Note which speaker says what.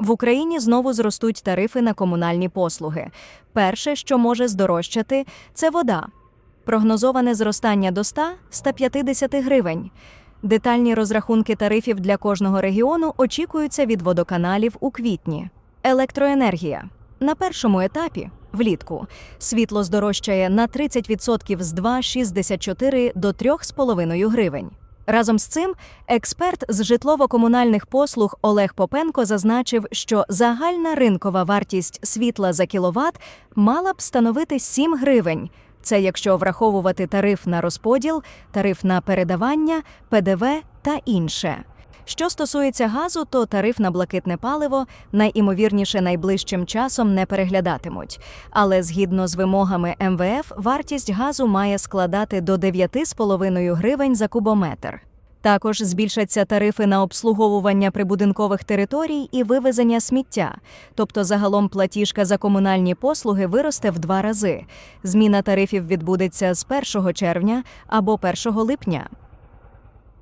Speaker 1: В Україні знову зростуть тарифи на комунальні послуги. Перше, що може здорожчати, це вода. Прогнозоване зростання до 100-150 гривень. Детальні розрахунки тарифів для кожного регіону очікуються від водоканалів у квітні. Електроенергія. На першому етапі влітку світло здорожчає на 30% з 2,64 до 3,5 гривень. Разом з цим експерт з житлово-комунальних послуг Олег Попенко зазначив, що загальна ринкова вартість світла за кіловат мала б становити 7 гривень. Це якщо враховувати тариф на розподіл, тариф на передавання, ПДВ та інше. Що стосується газу, то тариф на блакитне паливо найімовірніше найближчим часом не переглядатимуть. Але згідно з вимогами МВФ, вартість газу має складати до 9,5 гривень за кубометр. Також збільшаться тарифи на обслуговування прибудинкових територій і вивезення сміття, тобто загалом платіжка за комунальні послуги виросте в два рази. Зміна тарифів відбудеться з 1 червня або 1 липня.